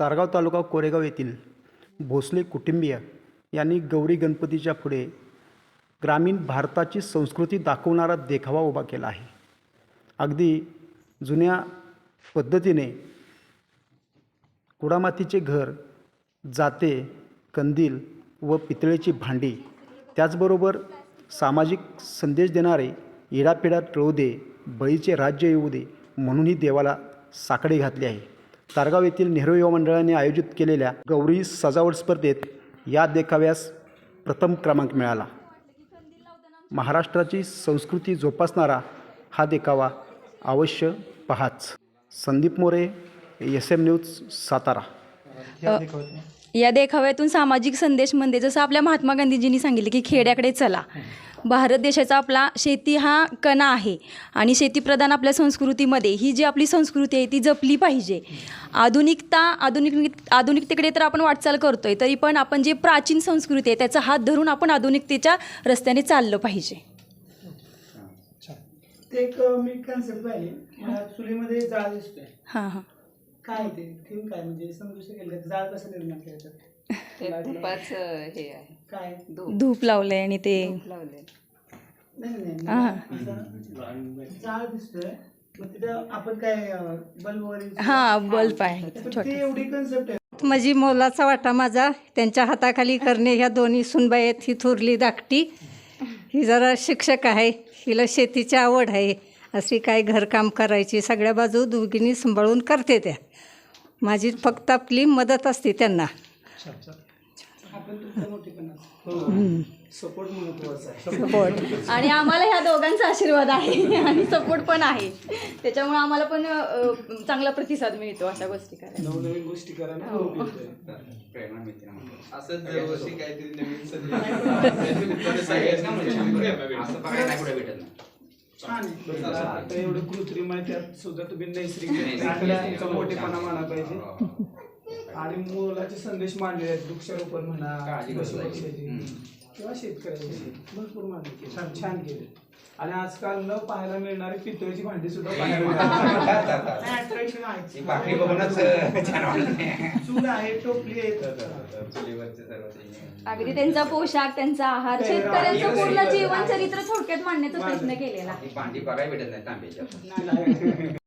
तारगाव तालुका कोरेगाव येथील भोसले कुटुंबीय यांनी गौरी गणपतीच्या पुढे ग्रामीण भारताची संस्कृती दाखवणारा देखावा उभा केला आहे. अगदी जुन्या पद्धतीने कुडामातीचे घर जाते कंदील व पितळेची भांडी त्याचबरोबर सामाजिक संदेश देणारे इडापिडा टळू दे बळीचे राज्य येऊ दे म्हणूनही देवाला साकडे घातली आहे. तारगाव येथील नेहरू युवा मंडळाने आयोजित केलेल्या गौरी सजावट स्पर्धेत या देखाव्यास प्रथम क्रमांक मिळाला. महाराष्ट्राची संस्कृती जोपासणारा हा देखावा अवश्य पहाच. Sandeep More S M news Satara. या देखाव्यातून सामाजिक संदेश म्हणजे जसं आपल्या महात्मा गांधीजींनी सांगितले की खेड्याकडे चला. भारत देशाचा आपला शेती हा कणा आहे. आणि शेतीप्रधान आपल्या संस्कृतीमध्ये ही जी आपली संस्कृती आहे ती जपली पाहिजे. आधुनिकता आधुनिक आधुनिकतेकडे तर आपण वाटचाल करतोय तरी पण आपण जे प्राचीन संस्कृती आहे त्याचा हात धरून आपण आधुनिकतेच्या रस्त्याने चाललं पाहिजे. ते एक मी कन्सेप्ट पाहिली. मला चुलीमध्ये जाळ दिसतोय. हां हां. काय ते थीम काय? म्हणजे समजू शकेल का? जाळ कसं निर्माण केलं हे आहे. काय? धूप. धूप लावलंय आणि ते लावले नाही नाही हा. नाही. असं जाळ दिसतोय. मग तिथं आपण काय बल्ब वगैरे हां बल्ब आहे. एवढी कन्सेप्ट आहे. माझी मोलाचा वाटा माझा त्यांच्या हाताखाली करणे ह्या दोन्ही सुनबाई आहेत ही थोरली धाकटी. ही जरा शिक्षक आहे हिला शेतीची आवड आहे. अशी काय घरकाम करायची सगळ्या बाजू दोघींनी सांभाळून करते त्या. माझी फक्त आपली मदत असते त्यांना. आपण तुमचं मोठेपणा सपोर्ट आणि आम्हाला ह्या दोघांचा आशीर्वाद आहे आणि सपोर्ट पण आहे. त्याच्यामुळे आम्हाला पण चांगला प्रतिसाद मिळतो अशा गोष्टी करायला. गोष्टी करायला छान आहे. आता एवढं कृत्रिम आहे त्यात सुद्धा तुम्ही नैसर्गिक आपल्या मोठेपणा माना पाहिजे. आणि मुलाचे संदेश मांडले आहेत वृक्षारोपण म्हणा काळजी. किंवा शेतकऱ्याचे भरपूर मांडले केले. छान. छान केले. आणि आजकाल न पाहायला मिळणारी पितळेची भांडी सुद्धा पाहायला मिळतात. ही भाकरी बघूनच छान वाटत चूल आहे. टोपली आहे चुलीवरचे सर्व ते अगदी त्यांचा पोशाख त्यांचा आहार शेतकऱ्यांचं पूर्ण जीवन चरित्र थोडक्यात मांडण्याचा प्रयत्न केलेला आहे. ही भांडी बघायला भेटत नाही नाही.